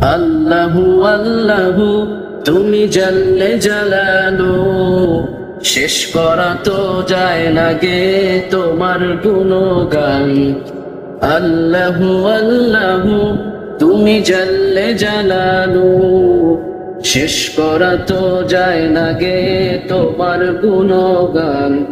আল্লাহু আল্লাহু, তুমি জানলে জালালো। শেষ করা তো যায় না গে তোমার গুণগান। আল্লাহু আল্লাহু, তুমি জানলে জালালো। শেষ করা তো যায় না গে তোমার গুণগান।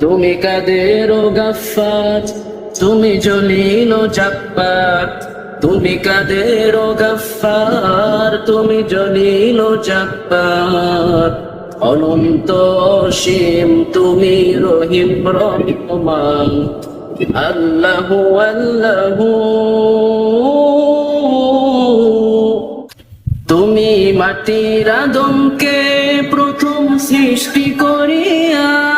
তুমি কাদের গাফাত তুমি জলিল জাপ্পাত তুমি কাদের গাফার তুমি জলিল জাপ্পার অনন্ত অসীম, তুমি রহিম রহমান। আল্লাহু আল্লাহু। তুমি মাটির আদমকে প্রথম সৃষ্টি করিয়া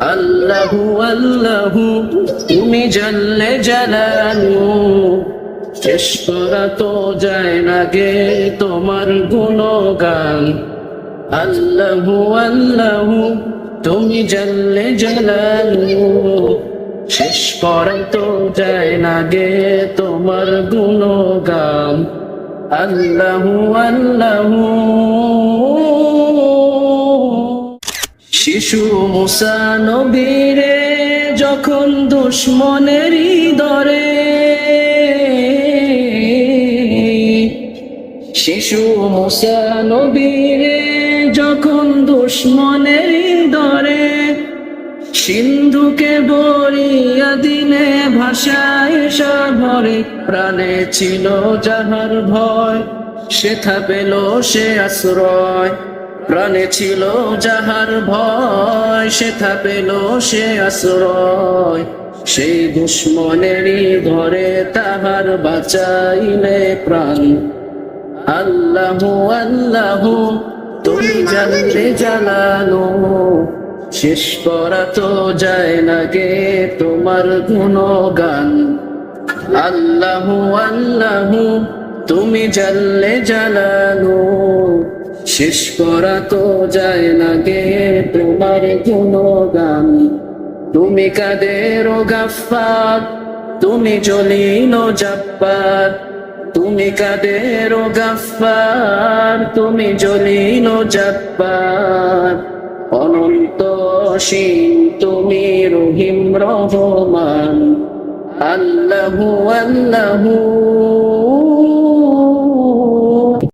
আল্লাহু আল্লাহু, তুমি জানলে জালানু শেষ করা তো যায় না গে তোমার গুণগান। আল্লাহু আল্লাহু, তুমি জানলে জালালু। শেষ করা তো যায় না গে তোমার গুণগান। আল্লাহু আল্লাহু। শিশু মুসা নবীরে, যখন দুশ্মনেরই দরে। শিশু মুসা নবীরে, যখন দুশ্মনেরই দরে। সিন্ধুকে বরিয়া দিলে ভাষায় ভরে প্রাণে ছিল যাহার ভয় সেথা পেল সে আশ্রয়। প্রাণে ছিল যাহার ভয় সেথা পেল সে আশ্রয়। সেই দুশ্মনেরই ধরে তাহার বাঁচাইলে প্রাণ। আল্লাহু আল্লাহু, তুমি জানলে জানালো শেষ করা তো যায় না গে তোমার গুণগান। আল্লাহ, আল্লাহু, তুমি জানলে জানালো শেষ করা তো যায় না গে তোমার গুণগান। তুমি কাদের গাফার তুমি জলিল জাব্বার। তুমি কাদের গাফার তুমি জলিল জাব্বার। অনন্ত অসীম, তুমি রহিম রহমান। আল্লাহু আল্লাহু।